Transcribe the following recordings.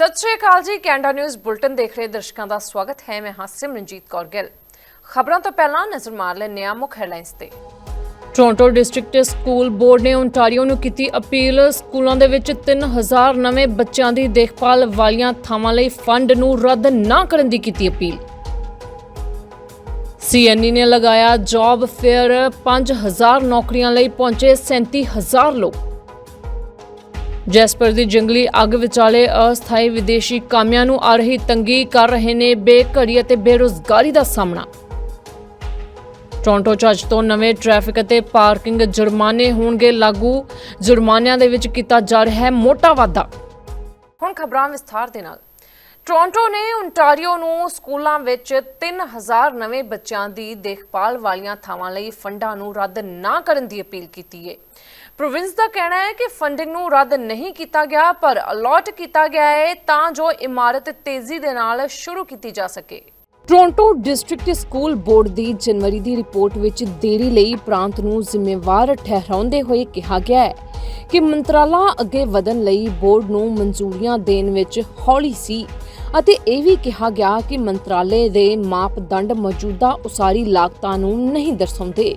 ਸਤਿ ਸ਼੍ਰੀ ਅਕਾਲ ਜੀ, Canada news bulletin ਦੇਖ ਰਹੇ ਦਰਸ਼ਕਾਂ ਦਾ ਸਵਾਗਤ ਹੈ। ਮੈਂ ਹਾਂ ਸਿਮਰਨਜੀਤ ਕੌਰ ਗਿੱਲ। ਖਬਰਾਂ ਤੋਂ ਪਹਿਲਾਂ ਨਜ਼ਰ ਮਾਰ ਲੈਂਦੇ ਹਾਂ ਮੁੱਖ ਹੈਡਲਾਈਨਸ ਤੇ। ਟੋਰਾਂਟੋ ਡਿਸਟ੍ਰਿਕਟ ਸਕੂਲ ਬੋਰਡ ਨੇ ਓਨਟਾਰੀਓ ਨੂੰ ਕੀਤੀ ਅਪੀਲ। ਸਕੂਲਾਂ ਦੇ ਵਿੱਚ 3000 ਨਵੇਂ ਬੱਚਿਆਂ ਦੀ ਦੇਖਭਾਲ ਵਾਲੀਆਂ ਥਾਵਾਂ ਲਈ ਫੰਡ ਨੂੰ ਰੱਦ ਨਾ ਕਰਨ ਦੀ ਕੀਤੀ ਅਪੀਲ। ਸੀਐਨਈ ਨੇ ਲਗਾਇਆ ਜੌਬ ਫੇਅਰ। 5000 ਨੌਕਰੀਆਂ ਲਈ ਪਹੁੰਚੇ 37000 ਲੋਕ। ਜੈਸਪਰ ਦੀ ਜੰਗਲੀ ਅੱਗ ਵਿਚਾਲੇ ਅਸਥਾਈ ਵਿਦੇਸ਼ੀ ਕਾਮਿਆਂ ਨੂੰ ਆ ਰਹੀ ਤੰਗੀ ਕਰ ਰਹੇ ਨੇ ਬੇਘੜੀ ਅਤੇ ਬੇਰੁਜ਼ਗਾਰੀ ਦਾ ਸਾਹਮਣਾ। ਟੋਰਾਂਟੋ 'ਚ ਅੱਜ ਤੋਂ ਨਵੇਂ ਟ੍ਰੈਫਿਕ ਅਤੇ ਪਾਰਕਿੰਗ ਜੁਰਮਾਨੇ ਹੋਣਗੇ ਲਾਗੂ। ਜੁਰਮਾਨਿਆਂ ਦੇ ਵਿੱਚ ਕੀਤਾ ਜਾ ਰਿਹਾ ਹੈ ਮੋਟਾ ਵਾਧਾ। ਹੁਣ ਖਬਰਾਂ ਵਿਸਥਾਰ ਦੇ ਨਾਲ। ਟੋਰਾਂਟੋ ਨੇ ਓਨਟਾਰੀਓ ਨੂੰ ਸਕੂਲਾਂ ਵਿੱਚ 3000 ਨਵੇਂ ਬੱਚਿਆਂ ਦੀ ਦੇਖਭਾਲ ਵਾਲੀਆਂ ਥਾਵਾਂ ਲਈ ਫੰਡਾਂ ਨੂੰ ਰੱਦ ਨਾ ਕਰਨ ਦੀ ਅਪੀਲ ਕੀਤੀ ਹੈ। ਪ੍ਰੋਵਿੰਸ ਦਾ ਕਹਿਣਾ ਹੈ ਕਿ ਫੰਡਿੰਗ ਨੂੰ ਰੱਦ ਨਹੀਂ ਕੀਤਾ ਗਿਆ, ਪਰ ਅਲਾਟ ਕੀਤਾ ਗਿਆ ਹੈ ਤਾਂ ਜੋ ਇਮਾਰਤ ਤੇਜ਼ੀ ਦੇ ਨਾਲ ਸ਼ੁਰੂ ਕੀਤੀ ਜਾ ਸਕੇ। ਟੋਰਾਂਟੋ ਡਿਸਟ੍ਰਿਕਟ ਸਕੂਲ ਬੋਰਡ ਦੀ ਜਨਵਰੀ ਦੀ ਰਿਪੋਰਟ ਵਿੱਚ ਦੇਰੀ ਲਈ ਪ੍ਰਾਂਤ ਨੂੰ ਜ਼ਿੰਮੇਵਾਰ ਠਹਿਰਾਉਂਦੇ ਹੋਏ ਕਿਹਾ ਗਿਆ ਹੈ ਕਿ ਮੰਤਰਾਲਾ ਅੱਗੇ ਵਧਣ ਲਈ ਬੋਰਡ ਨੂੰ ਮਨਜ਼ੂਰੀਆਂ ਦੇਣ ਵਿੱਚ ਹੌਲੀ ਸੀ ਅਤੇ ਇਹ ਵੀ ਕਿਹਾ ਗਿਆ ਕਿ ਮੰਤਰਾਲੇ ਦੇ ਮਾਪਦੰਡ ਮੌਜੂਦਾ ਉਸਾਰੀ ਲਾਗਤਾਂ ਨੂੰ ਨਹੀਂ ਦਰਸਾਉਂਦੇ।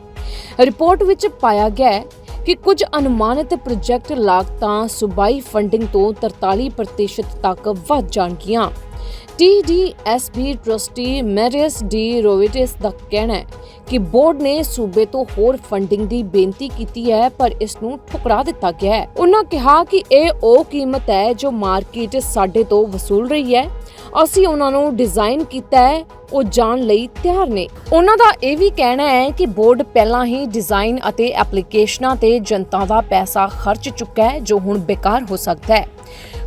ਰਿਪੋਰਟ ਵਿੱਚ ਪਾਇਆ ਗਿਆ ਕਿ ਕੁਝ ਅਨੁਮਾਨਿਤ ਪ੍ਰੋਜੈਕਟ ਲਾਗਤਾਂ ਸੂਬਾਈ ਫੰਡਿੰਗ ਤੋਂ 43% ਤੱਕ ਵੱਧ ਜਾਣਗੀਆਂ। TDSB trustee Marius de Rovetis ਦਾ ਕਹਿਣਾ ਹੈ ਕਿ ਬੋਰਡ ਨੇ ਸੂਬੇ ਤੋਂ ਹੋਰ ਫੰਡਿੰਗ ਦੀ ਬੇਨਤੀ ਕੀਤੀ ਹੈ, ਪਰ ਇਸ ਨੂੰ ਠੁਕਰਾ ਦਿੱਤਾ ਗਿਆ ਹੈ। ਉਹਨਾਂ ਕਿਹਾ ਕਿ ਇਹ ਉਹ ਕੀਮਤ ਹੈ ਜੋ ਮਾਰਕੀਟ ਸਾਡੇ ਤੋਂ ਵਸੂਲ ਰਹੀ ਹੈ। ਅਸੀਂ ਉਹਨਾਂ ਨੂੰ ਡਿਜ਼ਾਈਨ ਕੀਤਾ ਹੈ, ਉਹ ਜਾਣ ਲਈ ਤਿਆਰ ਨੇ। ਉਹਨਾਂ ਦਾ ਇਹ ਵੀ ਕਹਿਣਾ ਹੈ ਕਿ ਬੋਰਡ ਪਹਿਲਾਂ ਹੀ ਡਿਜ਼ਾਈਨ ਅਤੇ ਐਪਲੀਕੇਸ਼ਨਾਂ ਤੇ ਜਨਤਾ ਦਾ ਪੈਸਾ ਖਰਚ ਚੁੱਕਾ ਹੈ, ਜੋ ਹੁਣ ਬੇਕਾਰ ਹੋ ਸਕਦਾ ਹੈ।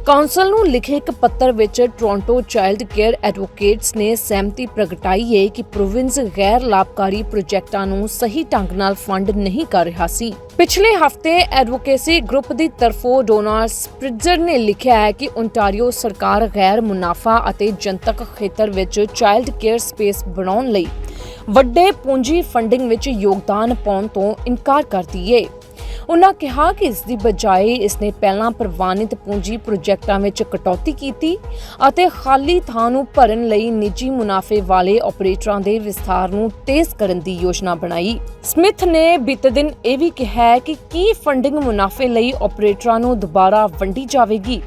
ਕੌਂਸਲ ਨੂੰ ਲਿਖੇ ਇੱਕ ਪੱਤਰ ਵਿੱਚ ਟੋਰਾਂਟੋ ਚਾਈਲਡ ਕੇਅਰ ਐਡਵੋਕੇਟਸ ਨੇ ਸਹਿਮਤੀ ਪ੍ਰਗਟਾਈ ਹੈ ਕਿ ਪ੍ਰੋਵਿੰਸ ਗੈਰ ਲਾਭਕਾਰੀ ਪ੍ਰੋਜੈਕਟਾਂ ਨੂੰ ਸਹੀ ਢੰਗ ਨਾਲ ਫੰਡ ਨਹੀਂ ਕਰ ਰਿਹਾ ਸੀ। ਪਿਛਲੇ ਹਫ਼ਤੇ ਐਡਵੋਕੇਸੀ ਗਰੁੱਪ ਦੀ ਤਰਫੋਂ ਡੋਨਾਲਡ ਸਪ੍ਰਿਟਜ਼ਰ ਨੇ ਲਿਖਿਆ ਹੈ ਕਿ ਓਨਟਾਰੀਓ ਸਰਕਾਰ ਗੈਰ ਮੁਨਾਫਾ ਅਤੇ ਜਨਤਕ ਖੇਤਰ ਵਿੱਚ ਚਾਈਲਡ ਕੇਅਰ ਸਪੇਸ ਬਣਾਉਣ ਲਈ ਵੱਡੇ ਪੂੰਜੀ ਫੰਡਿੰਗ ਵਿੱਚ ਯੋਗਦਾਨ ਪਾਉਣ ਤੋਂ ਇਨਕਾਰ ਕਰਦੀ ਹੈ ਉਨ੍ਹਾਂ ਕਿਹਾ ਕਿ ਇਸ ਦੀ ਬਜਾਏ ਇਸਨੇ ਪਹਿਲਾਂ ਪ੍ਰਵਾਨਿਤ ਪੂੰਜੀ ਪ੍ਰੋਜੈਕਟਾਂ ਵਿੱਚ ਕਟੌਤੀ ਕੀਤੀ ਅਤੇ ਖਾਲੀ ਥਾਂ ਨੂੰ ਭਰਨ ਲਈ ਨਿੱਜੀ ਮੁਨਾਫੇ ਵਾਲੇ ਆਪਰੇਟਰਾਂ ਦੇ ਵਿਸਥਾਰ ਨੂੰ ਤੇਜ਼ ਕਰਨ ਦੀ ਯੋਜਨਾ ਬਣਾਈ। ਸਮਿਥ ਨੇ ਬੀਤੇ ਦਿਨ ਇਹ ਵੀ ਕਿਹਾ ਕਿ ਕੀ ਫੰਡਿੰਗ ਮੁਨਾਫੇ ਲਈ ਆਪਰੇਟਰਾਂ ਨੂੰ ਦੁਬਾਰਾ ਵੰਡੀ ਜਾਵੇਗੀ।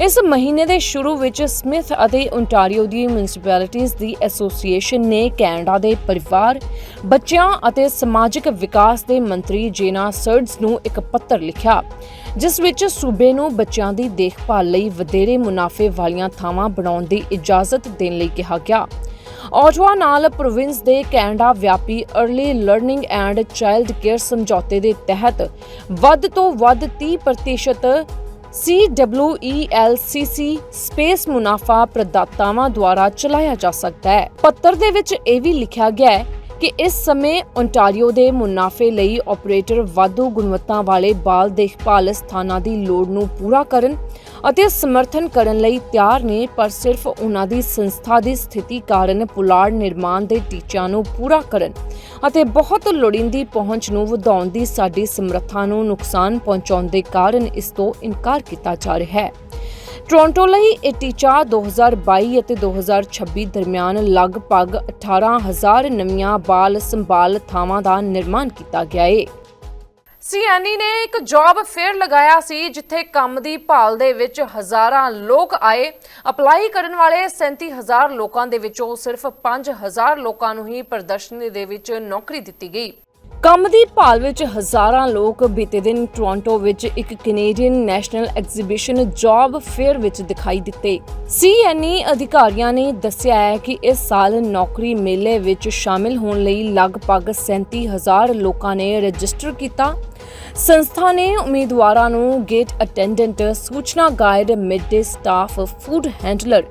ਇਸ ਮਹੀਨੇ ਦੇ ਸ਼ੁਰੂ ਵਿੱਚ ਸਮਿਥ ਅਤੇ ਓਨਟਾਰੀਓ ਦੀ ਮਿਊਨਿਸਪੈਲਿਟੀਜ਼ ਦੀ ਐਸੋਸੀਏਸ਼ਨ ਨੇ ਕੈਨੇਡਾ ਦੇ ਪਰਿਵਾਰ, ਬੱਚਿਆਂ ਅਤੇ ਸਮਾਜਿਕ ਵਿਕਾਸ ਦੇ ਮੰਤਰੀ ਜੇਨਾ ਸਰਡਸ ਨੂੰ ਇੱਕ ਪੱਤਰ ਲਿਖਿਆ, ਜਿਸ ਵਿੱਚ ਸੂਬੇ ਨੂੰ ਬੱਚਿਆਂ ਦੀ ਦੇਖਭਾਲ ਲਈ ਵਧੇਰੇ ਮੁਨਾਫੇ ਵਾਲੀਆਂ ਥਾਵਾਂ ਬਣਾਉਣ ਦੀ ਇਜਾਜ਼ਤ ਦੇਣ ਲਈ ਕਿਹਾ ਗਿਆ। ਔਟਵਾ ਨਾਲ ਪ੍ਰੋਵਿੰਸ ਦੇ ਕੈਨੇਡਾ ਵਿਆਪੀ early learning and child care ਸਮਝੌਤੇ ਦੇ ਤਹਿਤ ਵੱਧ ਤੋਂ ਵੱਧ 30% CWELCC ਸਪੇਸ ਮੁਨਾਫਾ ਪ੍ਰਦਾਤਾਵਾਂ ਦੁਆਰਾ ਚਲਾਇਆ ਜਾ ਸਕਦਾ ਹੈ। ਪੱਤਰ ਦੇ ਵਿੱਚ ਇਹ ਵੀ ਲਿਖਿਆ ਗਿਆ ਹੈ ਕਿ ਇਸ ਸਮੇਂ ਓਨਟਾਰੀਓ ਦੇ ਮੁਨਾਫੇ ਲਈ ਆਪਰੇਟਰ ਵਾਧੂ ਗੁਣਵੱਤਾ ਵਾਲੇ ਬਾਲ ਦੇਖਭਾਲ ਸਥਾਨਾਂ ਦੀ ਲੋੜ ਨੂੰ ਪੂਰਾ ਕਰਨ ਅਤੇ ਸਮਰਥਨ ਕਰਨ ਲਈ ਤਿਆਰ ਨੇ, ਪਰ ਸਿਰਫ ਉਹਨਾਂ ਦੀ ਸੰਸਥਾ ਦੀ ਸਥਿਤੀ ਕਾਰਨ ਪੁਲਾੜ ਨਿਰਮਾਣ ਦੇ ਟੀਚਿਆਂ ਨੂੰ ਪੂਰਾ ਕਰਨ ਅਤੇ ਬਹੁਤ ਲੋੜੀਂਦੀ ਪਹੁੰਚ ਨੂੰ ਵਧਾਉਣ ਦੀ ਸਾਡੀ ਸਮਰੱਥਾ ਨੂੰ ਨੁਕਸਾਨ ਪਹੁੰਚਾਉਣ ਦੇ ਕਾਰਨ ਇਸ ਤੋਂ ਇਨਕਾਰ ਕੀਤਾ ਜਾ ਰਿਹਾ ਹੈ। ਟੋਰਾਂਟੋ ਲਈ ਇਹ ਟੀਚਾ 2022 ਅਤੇ 2026 ਦਰਮਿਆਨ ਲਗਭਗ 18000 ਨਵੀਆਂ ਬਾਲ ਸੰਭਾਲ ਥਾਵਾਂ ਦਾ ਨਿਰਮਾਣ ਕੀਤਾ ਗਿਆ ਹੈ ਸੀਐਨਈ ਨੇ ਇੱਕ ਜੌਬ ਫੇਅਰ ਲਗਾਇਆ ਸੀ, ਜਿੱਥੇ ਕੰਮ ਦੀ ਭਾਲ ਦੇ ਵਿੱਚ ਹਜ਼ਾਰਾਂ ਲੋਕ ਆਏ। ਅਪਲਾਈ ਕਰਨ ਵਾਲੇ 37000 ਲੋਕਾਂ ਦੇ ਵਿੱਚੋਂ ਸਿਰਫ 5000 ਲੋਕਾਂ ਨੂੰ ਹੀ ਪ੍ਰਦਰਸ਼ਨੀ ਦੇ ਵਿੱਚ ਨੌਕਰੀ ਦਿੱਤੀ ਗਈ। ਕੰਮ ਦੀ ਭਾਲ ਵਿੱਚ ਹਜ਼ਾਰਾਂ ਲੋਕ ਬੀਤੇ ਦਿਨ ਟੋਰਾਂਟੋ ਵਿੱਚ ਇੱਕ Canadian National Exhibition job fair ਵਿੱਚ ਦਿਖਾਈ ਦਿੱਤੇ। ਸੀਐਨਈ ਅਧਿਕਾਰੀਆਂ ਨੇ ਦੱਸਿਆ ਹੈ ਕਿ ਇਸ ਸਾਲ ਨੌਕਰੀ ਮੇਲੇ ਵਿੱਚ ਸ਼ਾਮਿਲ ਹੋਣ ਲਈ ਲਗਭਗ 37000 ਲੋਕਾਂ ਨੇ ਰਜਿਸਟਰ ਕੀਤਾ ਸੰਸਥਾ ਨੇ ਉਮੀਦਵਾਰਾਂ ਨੂੰ ਗੇਟ ਅਟੈਂਡੈਂਟ ਸੂਚਨਾ guide midday staff food handler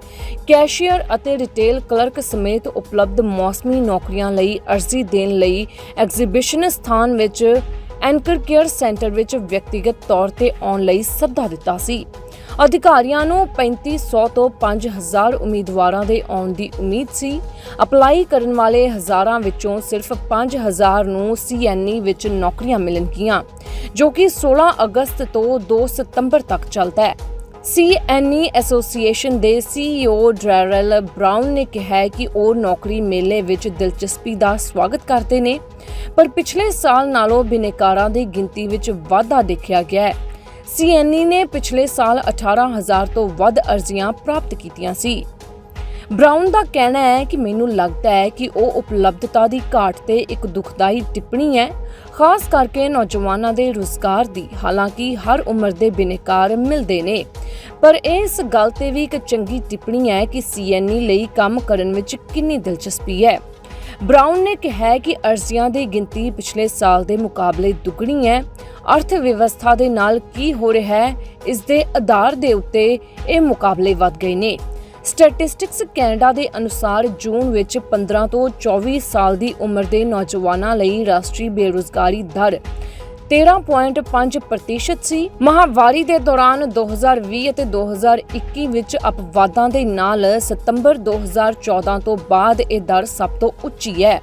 cashier ਅਤੇ ਰਿਟੇਲ ਕਲਰਕ ਸਮੇਤ ਉਪਲਬਧ ਮੌਸਮੀ ਨੌਕਰੀਆਂ ਲਈ ਅਰਜ਼ੀ ਦੇਣ ਲਈ ਐਗਜ਼ੀਬਿਸ਼ਨ ਸਥਾਨ ਵਿੱਚ ਐਂਕਰ ਕੇਅਰ ਸੈਂਟਰ ਵਿੱਚ ਵਿਅਕਤੀਗਤ ਤੌਰ ਤੇ ਆਉਣ ਲਈ ਸੱਦਾ ਦਿੱਤਾ ਸੀ। ਅਧਿਕਾਰੀਆਂ ਨੂੰ 3500 ਤੋਂ 5000 ਉਮੀਦਵਾਰਾਂ ਦੇ ਆਉਣ ਦੀ ਉਮੀਦ ਸੀ। ਅਪਲਾਈ ਕਰਨ ਵਾਲੇ ਹਜ਼ਾਰਾਂ ਵਿੱਚੋਂ ਸਿਰਫ 5000 ਨੂੰ ਸੀਐਨਈ ਵਿੱਚ ਨੌਕਰੀਆਂ ਮਿਲਣਗੀਆਂ, ਜੋ ਕਿ 16 ਅਗਸਤ ਤੋਂ 2 ਸਤੰਬਰ ਤੱਕ ਚੱਲਦਾ ਹੈ। ਸੀਐਨਈ ਐਸੋਸੀਏਸ਼ਨ ਦੇ ਸੀਈਓ ਡਰੈਰਲ ਬ੍ਰਾਊਨ ਨੇ ਕਿਹਾ ਕਿ ਉਹ ਨੌਕਰੀ ਮੇਲੇ ਵਿੱਚ ਦਿਲਚਸਪੀ ਦਾ ਸਵਾਗਤ ਕਰਦੇ ਨੇ, ਪਰ ਪਿਛਲੇ ਸਾਲ ਨਾਲੋਂ ਬਿਨੇਕਾਰਾਂ ਦੀ ਗਿਣਤੀ ਵਿੱਚ ਵਾਧਾ ਦੇਖਿਆ ਗਿਆ ਹੈ। ਸੀਐਨਈ ਨੇ ਪਿਛਲੇ ਸਾਲ 18000 ਤੋਂ ਵੱਧ ਅਰਜ਼ੀਆਂ ਪ੍ਰਾਪਤ ਕੀਤੀਆਂ ਸੀ। ਬ੍ਰਾਊਨ ਦਾ ਕਹਿਣਾ ਹੈ ਕਿ ਮੈਨੂੰ ਲੱਗਦਾ ਹੈ ਕਿ ਉਹ ਉਪਲਬਧਤਾ ਦੀ ਘਾਟ ਤੇ ਇੱਕ ਦੁਖਦਾਈ ਟਿੱਪਣੀ ਹੈ, ਖਾਸ ਕਰਕੇ ਨੌਜਵਾਨਾਂ ਦੇ ਰੁਜ਼ਗਾਰ ਦੀ। ਹਾਲਾਂਕਿ ਹਰ ਉਮਰ ਦੇ ਬਿਨੇਕਾਰ ਮਿਲਦੇ ਨੇ। ਪਰ ਇਸ ਗੱਲ ਤੇ ਵੀ ਇੱਕ ਚੰਗੀ ਟਿੱਪਣੀ ਹੈ ਕਿ ਸੀਐਨਈ ਲਈ ਕੰਮ ਕਰਨ ਵਿੱਚ ਕਿੰਨੀ ਦਿਲਚਸਪੀ ਹੈ। ਬ੍ਰਾਊਨ ਨੇ ਕਿਹਾ ਕਿ ਅਰਜ਼ੀਆਂ ਦੀ ਗਿਣਤੀ ਪਿਛਲੇ ਸਾਲ ਦੇ ਮੁਕਾਬਲੇ ਦੁੱਗਣੀ ਹੈ। ਅਰਥ ਵਿਵਸਥਾ ਦੇ ਨਾਲ ਕੀ ਹੋ ਰਿਹਾ ਹੈ, ਇਸ ਦੇ ਆਧਾਰ ਦੇ ਉੱਤੇ ਇਹ ਮੁਕਾਬਲੇ ਵੱਧ ਗਏ ਨੇ। ਸਟੈਟਿਸਟਿਕਸ ਕੈਨੇਡਾ ਦੇ ਅਨੁਸਾਰ ਜੂਨ ਵਿੱਚ 15 ਤੋਂ 24 ਸਾਲ ਦੀ ਉਮਰ ਦੇ ਨੌਜਵਾਨਾਂ ਲਈ ਰਾਸ਼ਟਰੀ ਬੇਰੁਜ਼ਗਾਰੀ ਦਰ 13.5% ਸੀ। ਮਹਾਵਾਰੀ ਦੇ ਦੌਰਾਨ 2020 ਅਤੇ 2021 ਵਿੱਚ ਅਪਵਾਦਾਂ ਦੇ ਨਾਲ ਸਤੰਬਰ 2014 ਤੋਂ ਬਾਅਦ ਇਹ ਦਰ ਸਭ ਤੋਂ ਉੱਚੀ ਹੈ।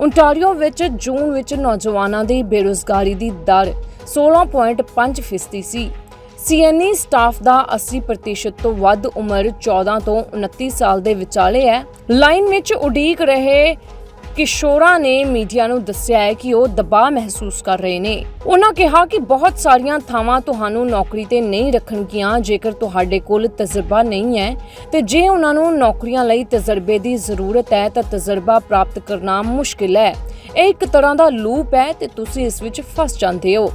ਓਨਟਾਰੀਓ ਵਿੱਚ ਜੂਨ ਵਿੱਚ ਨੌਜਵਾਨਾਂ ਦੀ ਬੇਰੁਜ਼ਗਾਰੀ ਦੀ ਦਰ 16.5% ਫੀਸਦੀ ਸੀ। ਸੀਐਨਈ ਸਟਾਫ ਦਾ 80% ਤੋਂ ਵੱਧ ਉਮਰ 14 ਤੋਂ 29 ਸਾਲ ਦੇ ਵਿਚਾਲੇ ਹੈ। ਲਾਈਨ ਵਿੱਚ ਉਡੀਕ ਰਹੇ ਕਿਸ਼ੋਰਾਂ ਨੇ ਮੀਡੀਆ ਨੂੰ ਦੱਸਿਆ ਹੈ ਕਿ ਉਹ ਦਬਾਅ ਮਹਿਸੂਸ ਕਰ ਰਹੇ ਨੇ। ਉਹਨਾਂ ਕਿਹਾ ਕਿ ਬਹੁਤ ਸਾਰੀਆਂ ਥਾਵਾਂ ਤੁਹਾਨੂੰ ਨੌਕਰੀ ਤੇ ਨਹੀਂ ਰੱਖਣਗੀਆਂ, ਜੇਕਰ ਤੁਹਾਡੇ ਕੋਲ ਤਜਰਬਾ ਨਹੀਂ ਹੈ। ਤੇ ਜੇ ਉਹਨਾਂ ਨੂੰ ਨੌਕਰੀਆਂ ਲਈ ਤਜਰਬੇ ਦੀ ਜ਼ਰੂਰਤ ਹੈ, ਤਾਂ ਤਜਰਬਾ ਪ੍ਰਾਪਤ ਕਰਨਾ ਮੁਸ਼ਕਿਲ ਹੈ। ਇਹ ਇੱਕ ਤਰ੍ਹਾਂ ਦਾ ਲੂਪ ਹੈ ਤੇ ਤੁਸੀਂ ਇਸ ਵਿੱਚ ਫਸ ਜਾਂਦੇ ਹੋ।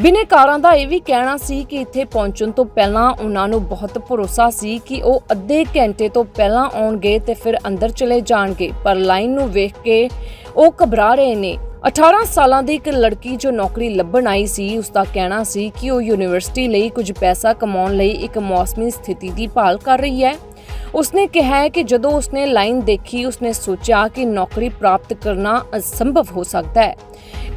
ਬਿਨੇਕਾਰਾਂ ਦਾ ਇਹ ਵੀ ਕਹਿਣਾ ਸੀ ਕਿ ਇੱਥੇ ਪਹੁੰਚਣ ਤੋਂ ਪਹਿਲਾਂ ਉਹਨਾਂ ਨੂੰ ਬਹੁਤ ਭਰੋਸਾ ਸੀ ਕਿ ਉਹ ਅੱਧੇ ਘੰਟੇ ਤੋਂ ਪਹਿਲਾਂ ਆਉਣਗੇ ਤੇ ਫਿਰ ਅੰਦਰ ਚਲੇ ਜਾਣਗੇ। ਪਰ ਲਾਈਨ ਨੂੰ ਵੇਖ ਕੇ ਉਹ ਘਬਰਾ ਰਹੇ ਨੇ। 18 ਸਾਲਾਂ ਦੀ ਇੱਕ ਲੜਕੀ ਜੋ ਨੌਕਰੀ ਲੱਭਣ ਆਈ ਸੀ, ਉਸ ਦਾ ਕਹਿਣਾ ਸੀ ਕਿ ਉਹ ਯੂਨੀਵਰਸਿਟੀ ਲਈ ਕੁਝ ਪੈਸਾ ਕਮਾਉਣ ਲਈ ਇੱਕ ਮੌਸਮੀ ਸਥਿਤੀ ਦੀ ਭਾਲ ਕਰ ਰਹੀ ਹੈ। ਉਸਨੇ ਕਿਹਾ ਹੈ ਕਿ ਜਦੋਂ ਉਸਨੇ ਲਾਈਨ ਦੇਖੀ, ਉਸਨੇ ਸੋਚਿਆ ਕਿ ਨੌਕਰੀ ਪ੍ਰਾਪਤ ਕਰਨਾ ਅਸੰਭਵ ਹੋ ਸਕਦਾ ਹੈ।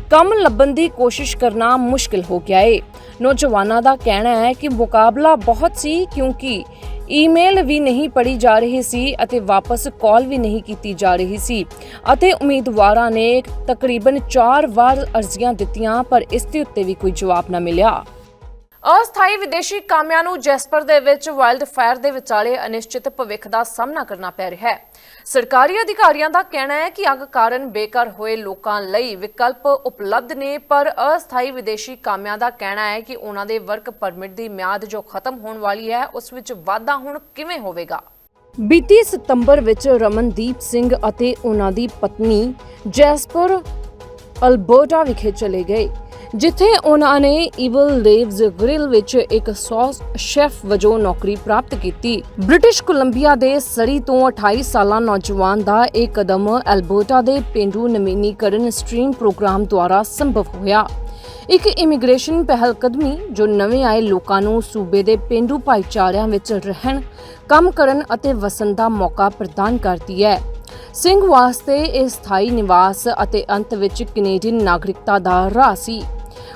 ਕੰਮ ਲੱਭਣ ਦੀ ਕੋਸ਼ਿਸ਼ ਕਰਨਾ ਮੁਸ਼ਕਿਲ ਹੋ ਗਿਆ ਏ। ਨੌਜਵਾਨਾਂ ਦਾ ਕਹਿਣਾ ਹੈ ਕਿ ਮੁਕਾਬਲਾ ਬਹੁਤ ਸੀ ਕਿਉਂਕਿ ਈਮੇਲ ਵੀ ਨਹੀਂ ਪੜੀ ਜਾ ਰਹੀ ਸੀ ਅਤੇ ਵਾਪਸ ਕਾਲ ਵੀ ਨਹੀਂ ਕੀਤੀ ਜਾ ਰਹੀ ਸੀ ਅਤੇ ਉਮੀਦਵਾਰਾਂ ਨੇ ਤਕਰੀਬਨ 4 ਵਾਰ ਅਰਜ਼ੀਆਂ ਦਿੱਤੀਆਂ ਪਰ ਇਸ ਦੇ ਉੱਤੇ ਵੀ ਕੋਈ ਜਵਾਬ ਨਾ ਮਿਲਿਆ। ਅਸਥਾਈ ਵਿਦੇਸ਼ੀ ਕਾਮਿਆਂ ਨੂੰ ਜੈਸਪਰ ਦੇ ਵਿੱਚ ਵਾਈਲਡ ਫਾਇਰ ਦੇ ਵਿਚਾਲੇ ਅਨਿਸ਼ਚਿਤ ਭਵਿੱਖ ਦਾ ਸਾਹਮਣਾ ਕਰਨਾ ਪੈ ਰਿਹਾ ਹੈ। ਸਰਕਾਰੀ ਅਧਿਕਾਰੀਆਂ ਦਾ ਕਹਿਣਾ ਹੈ ਕਿ ਅੱਗ ਕਾਰਨ ਬੇਘਰ ਹੋਏ ਲੋਕਾਂ ਲਈ ਵਿਕਲਪ ਉਪਲਬਧ ਨੇ, ਪਰ ਅਸਥਾਈ ਵਿਦੇਸ਼ੀ ਕਾਮਿਆਂ ਦਾ ਕਹਿਣਾ ਹੈ ਕਿ ਉਹਨਾਂ ਦੇ ਵਰਕ ਪਰਮਿਟ ਦੀ ਮਿਆਦ ਜੋ ਖਤਮ ਹੋਣ ਵਾਲੀ ਹੈ, ਉਸ ਵਿੱਚ ਵਾਧਾ ਹੁਣ ਕਿਵੇਂ ਹੋਵੇਗਾ? ਬੀਤੀ ਸਤੰਬਰ ਵਿੱਚ ਰਮਨਦੀਪ ਸਿੰਘ ਅਤੇ ਉਹਨਾਂ ਦੀ ਪਤਨੀ ਜੈਸਪਰ ਅਲਬਰਟਾ ਵਿਖੇ ਚਲੇ ਗਏ। ਜਿੱਥੇ ਉਹਨਾਂ ਨੇ ਈਵਲ ਲੇਵਸ ਗ੍ਰਿਲ ਵਿੱਚ ਇੱਕ ਸੌਸ ਸ਼ੈਫ ਵਜੋਂ ਨੌਕਰੀ ਪ੍ਰਾਪਤ ਕੀਤੀ। ਬ੍ਰਿਟਿਸ਼ ਕੋਲੰਬੀਆ ਦੇ ਸਰੀ ਤੋਂ 28 ਸਾਲਾ ਨੌਜਵਾਨ ਦਾ ਇਹ ਕਦਮ ਐਲਬਰਟਾ ਦੇ ਪਿੰਡੂ ਨਵੀਨੀਕਰਨ ਸਟ੍ਰੀਮ ਪ੍ਰੋਗਰਾਮ ਦੁਆਰਾ ਸੰਭਵ ਹੋਇਆ। ਇੱਕ ਇਮੀਗ੍ਰੇਸ਼ਨ ਪਹਿਲਕਦਮੀ ਜੋ ਨਵੇਂ ਆਏ ਲੋਕਾਂ ਨੂੰ ਸੂਬੇ ਦੇ ਪਿੰਡੂ ਭਾਈਚਾਰਿਆਂ ਵਿੱਚ ਰਹਿਣ, ਕੰਮ ਕਰਨ ਅਤੇ ਵਸਣ ਦਾ ਮੌਕਾ ਪ੍ਰਦਾਨ ਕਰਦੀ ਹੈ। ਸਿੰਘ ਵਾਸਤੇ ਇਹ ਸਥਾਈ ਨਿਵਾਸ ਅਤੇ ਅੰਤ ਵਿੱਚ ਕੈਨੇਡੀਅਨ ਨਾਗਰਿਕਤਾ ਦਾ ਰਾਹ ਸੀ।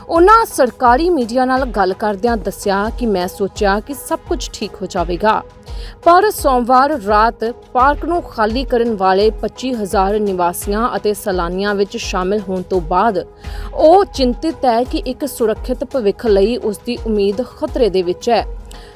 ਉਹਨਾਂ ਸਰਕਾਰੀ ਮੀਡੀਆ ਨਾਲ ਗੱਲ ਕਰਦਿਆਂ ਦੱਸਿਆ ਕਿ ਮੈਂ ਸੋਚਿਆ ਕਿ ਸਭ ਕੁਝ ਠੀਕ ਹੋ ਜਾਵੇਗਾ। ਪਰ ਸੋਮਵਾਰ ਰਾਤ ਪਾਰਕ ਨੂੰ ਖਾਲੀ ਕਰਨ ਵਾਲੇ 25000 ਨਿਵਾਸੀਆਂ ਅਤੇ ਸੈਲਾਨੀਆਂ ਵਿੱਚ ਸ਼ਾਮਿਲ ਹੋਣ ਤੋਂ ਬਾਅਦ ਉਹ ਚਿੰਤਿਤ ਹੈ ਕਿ ਇੱਕ ਸੁਰੱਖਿਅਤ ਭਵਿੱਖ ਲਈ ਉਸ ਦੀ ਉਮੀਦ ਖਤਰੇ ਦੇ ਵਿੱਚ ਹੈ।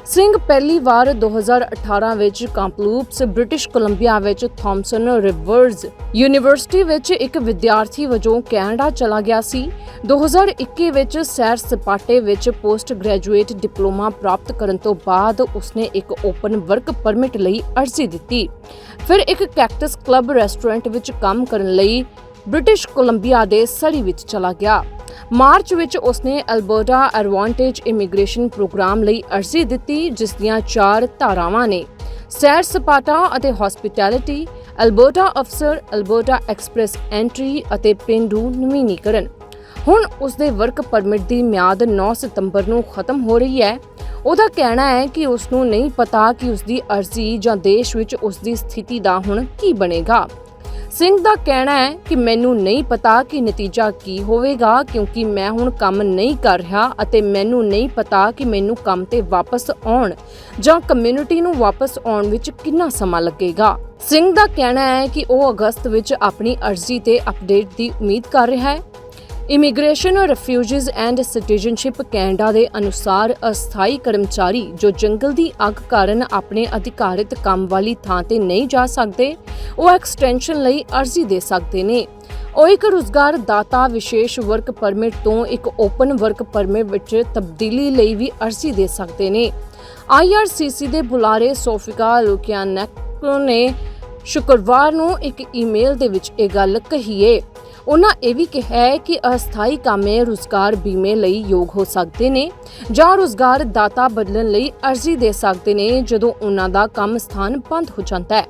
ਸਿੰਘ ਪਹਿਲੀ ਵਾਰ 2018 ਵਿੱਚ ਕਾਂਪਲੂਪਸ ਬ੍ਰਿਟਿਸ਼ ਕੋਲੰਬੀਆ ਵਿੱਚ ਥਾਮਸਨ ਰਿਵਰਸ ਯੂਨੀਵਰਸਿਟੀ ਵਿੱਚ ਇੱਕ ਵਿਦਿਆਰਥੀ ਵਜੋਂ ਕੈਨੇਡਾ ਚਲਾ ਗਿਆ ਸੀ। 2021 ਵਿੱਚ ਸੈਰ ਸਪਾਟੇ ਵਿੱਚ ਪੋਸਟ ਗ੍ਰੈਜੂਏਟ ਡਿਪਲੋਮਾ ਪ੍ਰਾਪਤ ਕਰਨ ਤੋਂ ਬਾਅਦ ਉਸਨੇ ਇੱਕ ਓਪਨ ਵਰਕ ਪਰਮਿਟ ਲਈ ਅਰਜ਼ੀ ਦਿੱਤੀ। ਫਿਰ ਇੱਕ ਕੈਕਟਸ ਕਲੱਬ ਰੈਸਟੋਰੈਂਟ ਵਿੱਚ ਕੰਮ ਕਰਨ ਲਈ ਬ੍ਰਿਟਿਸ਼ ਕੋਲੰਬੀਆ ਦੇ ਸੜੀ ਵਿੱਚ ਚਲਾ ਗਿਆ। ਮਾਰਚ ਵਿੱਚ ਉਸਨੇ ਅਲਬਰਟਾ ਐਡਵਾਂਟੇਜ ਇਮੀਗ੍ਰੇਸ਼ਨ ਪ੍ਰੋਗਰਾਮ ਲਈ ਅਰਜ਼ੀ ਦਿੱਤੀ, ਜਿਸ ਦੀਆਂ ਚਾਰ ਧਾਰਾਵਾਂ ਨੇ। ਸੈਰ ਸਪਾਟਾ ਅਤੇ ਹਸਪਿਟੈਲਿਟੀ ਅਲਬਰਟਾ ਅਫਸਰ, ਅਲਬਰਟਾ ਐਕਸਪ੍ਰੈਸ ਐਂਟਰੀ ਅਤੇ ਪਿੰਡੂ ਨਵੀਨੀਕਰਨ। ਹੁਣ ਉਸਦੇ ਵਰਕ ਪਰਮਿਟ ਦੀ ਮਿਆਦ 9 ਸਤੰਬਰ ਨੂੰ ਖਤਮ ਹੋ ਰਹੀ ਹੈ। ਉਹਦਾ ਕਹਿਣਾ ਹੈ ਕਿ ਉਸ ਨੂੰ ਨਹੀਂ ਪਤਾ ਕਿ ਉਸ ਦੀ ਅਰਜ਼ੀ ਜਾਂ ਦੇਸ਼ ਵਿੱਚ ਉਸ ਦੀ ਸਥਿਤੀ ਦਾ ਹੁਣ ਕੀ ਬਣੇਗਾ। ਸਿੰਘ ਦਾ ਕਹਿਣਾ ਹੈ ਕਿ ਮੈਨੂੰ ਨਹੀਂ ਪਤਾ ਕਿ ਨਤੀਜਾ ਕੀ ਹੋਵੇਗਾ ਕਿਉਂਕਿ ਮੈਂ ਹੁਣ ਕੰਮ ਨਹੀਂ ਕਰ ਰਿਹਾ ਅਤੇ ਮੈਨੂੰ ਨਹੀਂ ਪਤਾ ਕਿ ਮੈਨੂੰ ਕੰਮ ਤੇ ਵਾਪਸ ਆਉਣ ਜਾਂ ਕਮਿਊਨਿਟੀ ਨੂੰ ਵਾਪਸ ਆਉਣ ਵਿੱਚ ਕਿੰਨਾ ਸਮਾਂ ਲੱਗੇਗਾ। ਸਿੰਘ ਦਾ ਕਹਿਣਾ ਹੈ ਕਿ ਉਹ ਅਗਸਤ ਵਿੱਚ ਆਪਣੀ ਅਰਜ਼ੀ ਤੇ ਅਪਡੇਟ ਦੀ ਉਮੀਦ ਕਰ ਰਿਹਾ ਹੈ। Immigration refugees and citizenship Canada ਦੇ ਅਨੁਸਾਰ ਅਸਥਾਈ ਕਰਮਚਾਰੀ ਜੋ ਜੰਗਲ ਦੀ ਅੱਗ ਕਾਰਨ ਆਪਣੇ ਅਧਿਕਾਰਿਤ ਕੰਮ ਵਾਲੀ ਥਾਂ ਤੇ ਨਹੀਂ ਜਾ ਸਕਦੇ, ਉਹ ਐਕਸਟੈਂਸ਼ਨ ਲਈ ਅਰਜ਼ੀ ਦੇ ਸਕਦੇ ਨੇ। ਉਹ ਇੱਕ ਰੁਜ਼ਗਾਰ ਦਾਤਾ, ਵਿਸ਼ੇਸ਼ ਵਰਕ ਪਰਮਿਟ ਤੋਂ ਇੱਕ ਓਪਨ ਵਰਕ ਪਰਮਿਟ ਵਿੱਚ ਤਬਦੀਲੀ ਲਈ ਵੀ ਅਰਜ਼ੀ ਦੇ ਸਕਦੇ ਨੇ। ਆਈਆਰਸੀਸੀ ਦੇ ਬੁਲਾਰੇ ਸੋਫਿਕਾ ਲੁਕਿਆਨੈਕੋ ਨੇ ਸ਼ੁੱਕਰਵਾਰ ਨੂੰ ਇੱਕ ਈਮੇਲ ਦੇ ਵਿੱਚ ਇਹ ਗੱਲ ਕਹੀਏ ਉਹਨਾਂ ਇਹ ਵੀ ਕਿਹਾ ਹੈ ਕਿ ਅਸਥਾਈ ਕਾਮੇ ਰੁਜ਼ਗਾਰ ਬੀਮੇ ਲਈ ਯੋਗ ਹੋ ਸਕਦੇ ਨੇ ਜਾਂ ਰੁਜ਼ਗਾਰ ਦਾਤਾ ਬਦਲਣ ਲਈ ਅਰਜ਼ੀ ਦੇ ਸਕਦੇ ਨੇ ਜਦੋਂ ਉਹਨਾਂ ਦਾ ਕੰਮ ਸਥਾਨ ਬੰਦ ਹੋ ਜਾਂਦਾ ਹੈ।